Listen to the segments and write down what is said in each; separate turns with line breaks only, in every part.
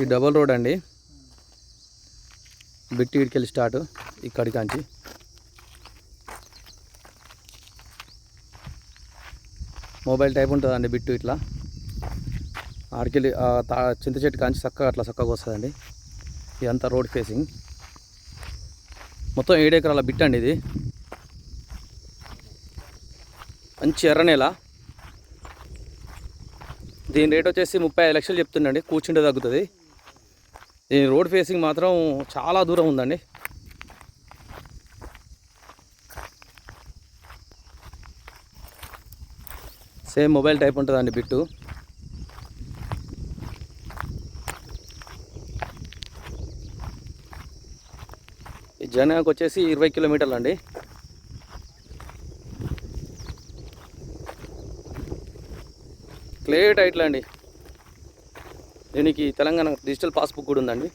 ఈ double road అండి. బిట్టి ఇడికెళ్ళి start ఇక్కడి కాంచి. మొబైల్ టైప్ ఉంటుందండి బిట్టు ఇట్లా. ఆడికెళ్ళి తా చింత చెట్టు కాంచి చక్కగా అట్లా చక్కగా వస్తుందండి ఇదంతా రోడ్ ఫేసింగ్. మొత్తం ఏడు ఎకరాల బిట్ అండి ఇది. మంచి ఎర్ర నేల. దీని రేట్ వచ్చేసి ముప్పై ఐదు లక్షలు చెప్తుండండి కూర్చుంటే తగ్గుతుంది. దీని రోడ్ ఫేసింగ్ మాత్రం చాలా దూరం ఉందండి. సేమ్ మొబైల్ టైప్ ఉంటుందండి బిట్టు. ఈ జనానికి వచ్చేసి ఇరవై కిలోమీటర్లు అండి. క్లియర్ టైట్లు అండి. దీనికి తెలంగాణ డిజిటల్ పాస్బుక్ కూడా ఉందండి.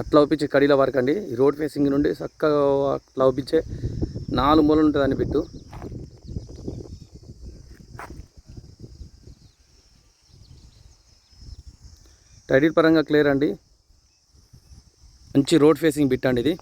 అట్లా ఒప్పించే కడీల వరకు అండి. ఈ రోడ్ ఫేసింగ్ నుండి చక్కగా అట్లా ఒప్పించే నాలుగు మూలలు ఉంటుందండి బిట్టు. టైటిల్ పరంగా క్లియర్ అండి. మంచి రోడ్ ఫేసింగ్ బిట్ అండి ఇది.